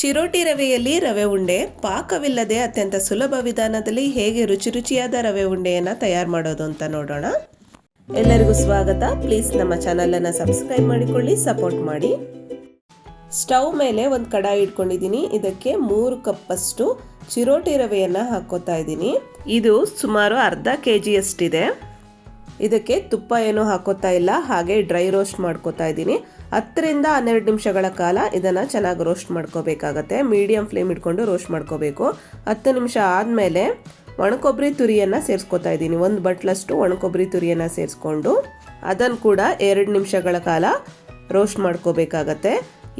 ಚಿರೋಟಿ ರವೆಯಲ್ಲಿ ರವೆ ಉಂಡೆ. ಪಾಕವಿಲ್ಲದೆ ಅತ್ಯಂತ ಸುಲಭ ವಿಧಾನದಲ್ಲಿ ಹೇಗೆ ರುಚಿ ರುಚಿಯಾದ ರವೆ ಉಂಡೆಯನ್ನು ತಯಾರು ಮಾಡೋದು ಅಂತ ನೋಡೋಣ. ಎಲ್ಲರಿಗೂ ಸ್ವಾಗತ. ಪ್ಲೀಸ್ ನಮ್ಮ ಚಾನಲನ್ನು ಸಬ್ಸ್ಕ್ರೈಬ್ ಮಾಡಿಕೊಳ್ಳಿ, ಸಪೋರ್ಟ್ ಮಾಡಿ. ಸ್ಟವ್ ಮೇಲೆ ಒಂದು ಕಡಾಯಿ ಇಟ್ಕೊಂಡಿದ್ದೀನಿ. ಇದಕ್ಕೆ ಮೂರು ಕಪ್ಪಷ್ಟು ಚಿರೋಟಿ ರವೆಯನ್ನು ಹಾಕೋತಾ ಇದ್ದೀನಿ. ಇದು ಸುಮಾರು ಅರ್ಧ ಕೆ ಜಿಯಷ್ಟಿದೆ ಇದಕ್ಕೆ ತುಪ್ಪ ಏನೂ ಹಾಕೋತಾ ಇಲ್ಲ. ಹಾಗೆ ಡ್ರೈ ರೋಸ್ಟ್ ಮಾಡ್ಕೋತಾ ಇದ್ದೀನಿ. ಹತ್ತರಿಂದ ಹನ್ನೆರಡು ನಿಮಿಷಗಳ ಕಾಲ ಇದನ್ನು ಚೆನ್ನಾಗಿ ರೋಸ್ಟ್ ಮಾಡ್ಕೋಬೇಕಾಗತ್ತೆ. ಮೀಡಿಯಂ ಫ್ಲೇಮ್ ಇಟ್ಕೊಂಡು ರೋಸ್ಟ್ ಮಾಡ್ಕೋಬೇಕು. ಹತ್ತು ನಿಮಿಷ ಆದಮೇಲೆ ಒಣಕೊಬ್ಬರಿ ತುರಿಯನ್ನು ಸೇರಿಸ್ಕೊತಾ ಇದ್ದೀನಿ. ಒಂದು ಬಟ್ಲಷ್ಟು ಒಣಕೊಬ್ಬರಿ ತುರಿಯನ್ನು ಸೇರಿಸ್ಕೊಂಡು ಅದನ್ನು ಕೂಡ ಎರಡು ನಿಮಿಷಗಳ ಕಾಲ ರೋಸ್ಟ್ ಮಾಡ್ಕೋಬೇಕಾಗತ್ತೆ.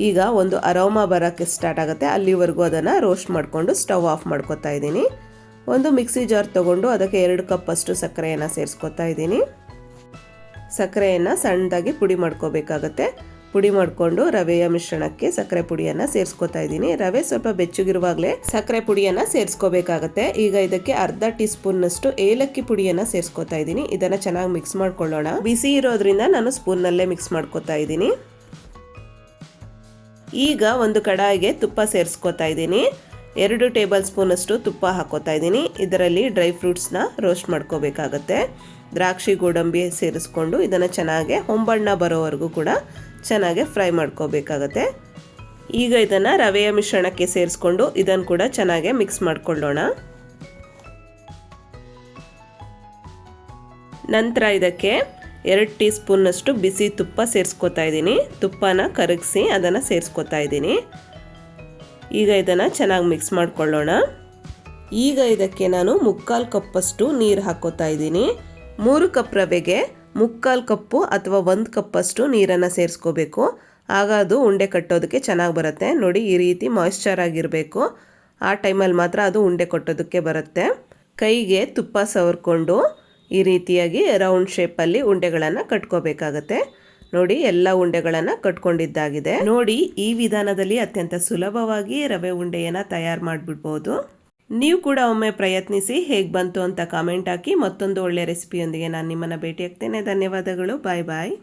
ಈಗ ಒಂದು ಅರೋಮಾ ಬರೋಕ್ಕೆ ಸ್ಟಾರ್ಟ್ ಆಗುತ್ತೆ. ಅಲ್ಲಿವರೆಗೂ ಅದನ್ನು ರೋಸ್ಟ್ ಮಾಡಿಕೊಂಡು ಸ್ಟವ್ ಆಫ್ ಮಾಡ್ಕೋತಾ ಇದ್ದೀನಿ. ಒಂದು ಮಿಕ್ಸಿ ಜಾರ್ ತೊಗೊಂಡು ಅದಕ್ಕೆ ಎರಡು ಕಪ್ಪಷ್ಟು ಸಕ್ಕರೆಯನ್ನು ಸೇರಿಸ್ಕೊತಾ ಇದ್ದೀನಿ. ಸಕ್ಕರೆಯನ್ನು ಸಣ್ಣದಾಗಿ ಪುಡಿ ಮಾಡ್ಕೋಬೇಕಾಗತ್ತೆ. ಪುಡಿ ಮಾಡಿಕೊಂಡು ರವೆಯ ಮಿಶ್ರಣಕ್ಕೆ ಸಕ್ಕರೆ ಪುಡಿಯನ್ನು ಸೇರಿಸ್ಕೊತಾ ಇದ್ದೀನಿ. ರವೆ ಸ್ವಲ್ಪ ಬೆಚ್ಚಗಿರುವಾಗಲೇ ಸಕ್ಕರೆ ಪುಡಿಯನ್ನು ಸೇರಿಸ್ಕೋಬೇಕಾಗತ್ತೆ. ಈಗ ಇದಕ್ಕೆ ಅರ್ಧ ಟೀ ಸ್ಪೂನ್ನಷ್ಟು ಏಲಕ್ಕಿ ಪುಡಿಯನ್ನು ಸೇರಿಸ್ಕೊತಾ ಇದ್ದೀನಿ. ಇದನ್ನು ಚೆನ್ನಾಗಿ ಮಿಕ್ಸ್ ಮಾಡ್ಕೊಳ್ಳೋಣ. ಬಿಸಿ ಇರೋದ್ರಿಂದ ನಾನು ಸ್ಪೂನ್ನಲ್ಲೇ ಮಿಕ್ಸ್ ಮಾಡ್ಕೊತಾ ಇದ್ದೀನಿ. ಈಗ ಒಂದು ಕಡಾಯಿಗೆ ತುಪ್ಪ ಸೇರಿಸ್ಕೊತಾ ಇದ್ದೀನಿ. ಎರಡು ಟೇಬಲ್ ಸ್ಪೂನಷ್ಟು ತುಪ್ಪ ಹಾಕೋತಾ ಇದ್ದೀನಿ. ಇದರಲ್ಲಿ ಡ್ರೈ ಫ್ರೂಟ್ಸ್ನ ರೋಸ್ಟ್ ಮಾಡ್ಕೋಬೇಕಾಗತ್ತೆ. ದ್ರಾಕ್ಷಿ ಗೋಡಂಬಿ ಸೇರಿಸ್ಕೊಂಡು ಇದನ್ನು ಚೆನ್ನಾಗಿ ಹೊಂಬಣ್ಣ ಬರೋವರೆಗೂ ಕೂಡ ಚೆನ್ನಾಗಿ ಫ್ರೈ ಮಾಡ್ಕೋಬೇಕಾಗತ್ತೆ. ಈಗ ಇದನ್ನು ರವೆಯ ಮಿಶ್ರಣಕ್ಕೆ ಸೇರಿಸ್ಕೊಂಡು ಇದನ್ನು ಕೂಡ ಚೆನ್ನಾಗಿ ಮಿಕ್ಸ್ ಮಾಡಿಕೊಳ್ಳೋಣ. ನಂತರ ಇದಕ್ಕೆ ಎರಡು ಟೀ ಸ್ಪೂನಷ್ಟು ಬಿಸಿ ತುಪ್ಪ ಸೇರಿಸ್ಕೋತಾ ಇದ್ದೀನಿ. ತುಪ್ಪನ ಕರಗಿಸಿ ಅದನ್ನು ಸೇರಿಸ್ಕೋತಾ ಇದ್ದೀನಿ. ಈಗ ಇದನ್ನು ಚೆನ್ನಾಗಿ ಮಿಕ್ಸ್ ಮಾಡಿಕೊಳ್ಳೋಣ. ಈಗ ಇದಕ್ಕೆ ನಾನು ಮುಕ್ಕಾಲು ಕಪ್ಪಷ್ಟು ನೀರು ಹಾಕೋತಾ ಇದ್ದೀನಿ. ಮೂರು ಕಪ್ ರವೆಗೆ ಮುಕ್ಕಾಲು ಕಪ್ಪು ಅಥವಾ ಒಂದು ಕಪ್ಪಷ್ಟು ನೀರನ್ನು ಸೇರಿಸ್ಕೋಬೇಕು. ಆಗ ಅದು ಉಂಡೆ ಕಟ್ಟೋದಕ್ಕೆ ಚೆನ್ನಾಗಿ ಬರುತ್ತೆ. ನೋಡಿ, ಈ ರೀತಿ ಮಾಯಿಶ್ಚರ್ ಆಗಿರಬೇಕು. ಆ ಟೈಮಲ್ಲಿ ಮಾತ್ರ ಅದು ಉಂಡೆ ಕೊಟ್ಟೋದಕ್ಕೆ ಬರುತ್ತೆ. ಕೈಗೆ ತುಪ್ಪ ಸವರ್ಕೊಂಡು ಈ ರೀತಿಯಾಗಿ ರೌಂಡ್ ಶೇಪಲ್ಲಿ ಉಂಡೆಗಳನ್ನು ಕಟ್ಕೋಬೇಕಾಗತ್ತೆ. ನೋಡಿ ಎಲ್ಲ ಉಂಡೆಗಳನ್ನು ಕಟ್ಕೊಂಡಿದ್ದಾಗಿದೆ. ನೋಡಿ ಈ ವಿಧಾನದಲ್ಲಿ ಅತ್ಯಂತ ಸುಲಭವಾಗಿ ರವೆ ಉಂಡೆಯನ್ನು ತಯಾರು ಮಾಡಿಬಿಡ್ಬೋದು. ನೀವು ಕೂಡ ಒಮ್ಮೆ ಪ್ರಯತ್ನಿಸಿ ಹೇಗೆ ಬಂತು ಅಂತ ಕಾಮೆಂಟ್ ಹಾಕಿ ಮತ್ತೊಂದು ಒಳ್ಳೆಯ ರೆಸಿಪಿಯೊಂದಿಗೆ ನಾನು ನಿಮ್ಮನ್ನು ಭೇಟಿ ಆಗ್ತೇನೆ ಧನ್ಯವಾದಗಳು. ಬಾಯ್ ಬಾಯ್